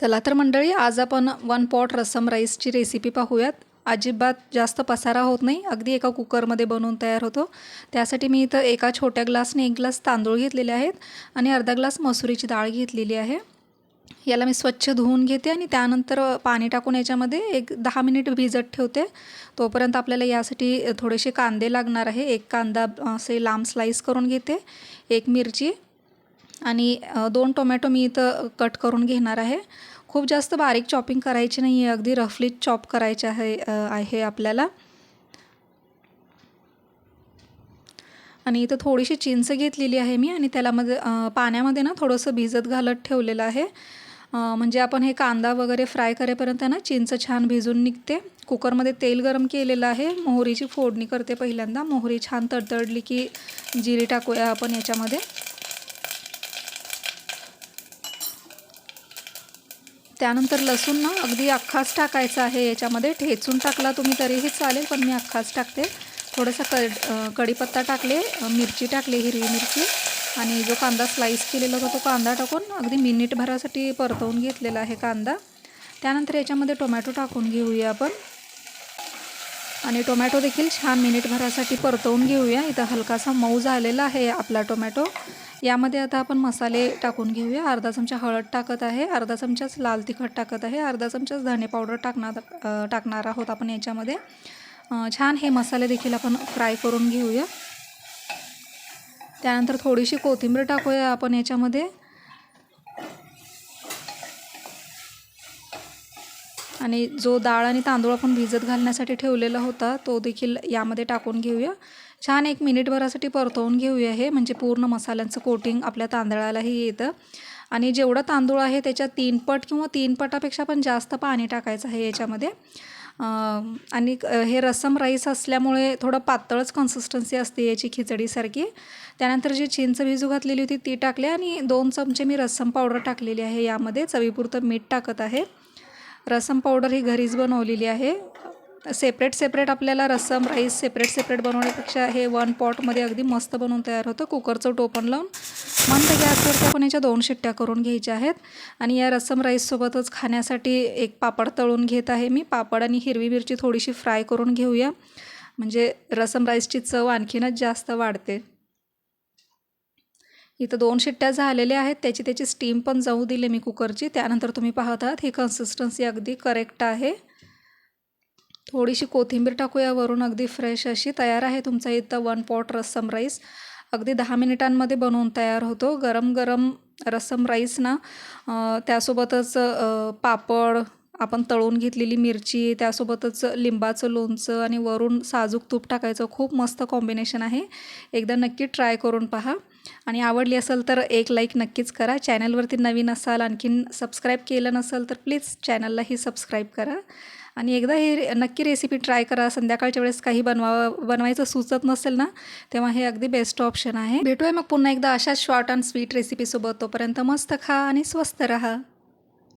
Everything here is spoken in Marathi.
चला तर मंडळी आज आपण वन पॉट रसम राईसची रेसिपी पाहूयात. अजिबात जास्त पसारा होत नाही अगदी एका कुकरमध्ये बनवून तयार होतो. त्यासाठी मी इथं एका छोट्या ग्लासने एक ग्लास तांदूळ घेतलेले आहेत आणि अर्धा ग्लास मसुरीची डाळ घेतलेली आहे. याला मी स्वच्छ धुवून घेते आणि त्यानंतर पाणी टाकून याच्यामध्ये एक दहा मिनिट भिजत ठेवते. तोपर्यंत आपल्याला यासाठी थोडेसे कांदे लागणार आहे. एक कांदा असे लांब स्लाईस करून घेते. एक मिरची आणि दोन टोमॅटो मी इथं कट करून घेणार आहे. खूप जास्त बारीक चॉपिंग करायची नाही आहे अगदी रफली चॉप करायचे आहे आहे आपल्याला. आणि इथं थोडीशी चिंच घेतलेली आहे मी आणि त्याला मध्ये पाण्यामध्ये ना थोडंसं भिजत घालत ठेवलेलं आहे. म्हणजे आपण हे कांदा वगैरे फ्राय करेपर्यंत ना चिंच छान भिजून निघते. कुकरमध्ये तेल गरम केलेलं आहे. मोहरीची फोडणी करते पहिल्यांदा. मोहरी छान तडतडली की जिरी टाकूया आपण याच्यामध्ये. त्यानंतर लसूण ना अगदी अख्खाच टाकायचा आहे याच्यामध्ये. ठेचून टाकला तुम्ही तरीही चालेल पण मी अख्खाच टाकते. थोडंसं कड कढीपत्ता टाकले मिरची टाकली हिरवी मिरची. आणि जो कांदा स्लाईस केलेला होता तो कांदा टाकून अगदी मिनिटभरासाठी परतवून घेतलेला आहे कांदा. त्यानंतर याच्यामध्ये टोमॅटो टाकून घेऊया आपण. आणि टोमॅटो देखील छान मिनिटभरासाठी परतवून घेऊया. इथं हलकासा मऊ झालेला आहे आपला टोमॅटो यामध्ये आता आपण मसाले टाकून घेऊया. अर्धा चमचा हळद टाकत आहे. अर्धा चमचाच लाल तिखट टाकत आहे. अर्धा चमचाच धणे पावडर टाकणार टाकणार आहोत आपण याच्यामध्ये. छान हे मसाले देखील आपण फ्राय करून घेऊया. त्यानंतर थोडीशी कोथिंबीर टाकूया आपण याच्यामध्ये. आणि जो डाळ आणि तांदूळ आपण भिजत घालण्यासाठी ठेवलेला होता तो देखील यामध्ये टाकून घेऊया. छान एक मिनिटभरासाठी परतवून घेऊया हे म्हणजे पूर्ण मसाल्यांचं कोटिंग आपल्या तांदळालाही येतं. आणि जेवढं तांदूळ आहे त्याच्या तीन पट किंवा तीन पटापेक्षा पण जास्त पाणी टाकायचं आहे याच्यामध्ये. आणि हे रसम राईस असल्यामुळे थोडं पातळच कन्सिस्टन्सी असते याची खिचडीसारखी. त्यानंतर जी चिंच भिजू घातलेली होती ती टाकली आणि दोन चमचे मी रस्सम पावडर टाकलेली आहे यामध्ये. चवीपुरतं मीठ टाकत आहे. रसम पावडर ही घरीच बनवलेली आहे. सेपरेट सेपरेट आपल्याला रसम राईस सेपरेट सेपरेट बनवण्यापेक्षा हे वन पॉटमध्ये अगदी मस्त बनवून तयार होतं. कुकरचं टोपण लावून. मंद गॅसवरती आपण याच्या दोन शिट्ट्या करून घ्यायच्या आहेत. आणि या रसम राईससोबतच खाण्यासाठी एक पापड तळून घेत आहे मी. पापड आणि हिरवी मिरची थोडीशी फ्राय करून घेऊया. म्हणजे रसम राईसची चव आणखीनच जास्त वाढते. इथं दोन शिट्ट्या झालेल्या आहेत. त्याची त्याची स्टीम पण जाऊ दिली मी कुकरची त्यानंतर तुम्ही पाहत आहात ही कन्सिस्टन्सी अगदी करेक्ट आहे. थोडीशी कोथिंबीर टाकूया वरून अगदी फ्रेश अशी तयार आहे तुमचा इथं वन पॉट रस्सम राईस अगदी दहा मिनिटांमध्ये बनवून तयार होतो. गरम गरम रस्सम राईस ना त्यासोबतच पापड आपण तळून घेतलेली मिरची त्यासोबतच लिंबाचं लोणचं आणि वरून साजूक तूप टाकायचं. खूप मस्त कॉम्बिनेशन आहे. एकदा नक्की ट्राय करून पहा. आणि आवडली असेल तर एक लाईक नक्कीच करा. चॅनलवरती नवीन असाल आणखीन सबस्क्राईब केलं नसेल तर प्लीज चॅनललाही सबस्क्राईब करा. आणि एकदा हे नक्की रेसिपी ट्राय करा. संध्याकाळच्या वेळेस काही बनवा बनवायचं सुचत नसेल ना तेव्हा हे अगदी बेस्ट ऑप्शन आहे. भेटूया मग पुन्हा एकदा अशाच शॉर्ट अँड स्वीट रेसिपीसोबत तोपर्यंत मस्त खा आणि स्वस्त राहा.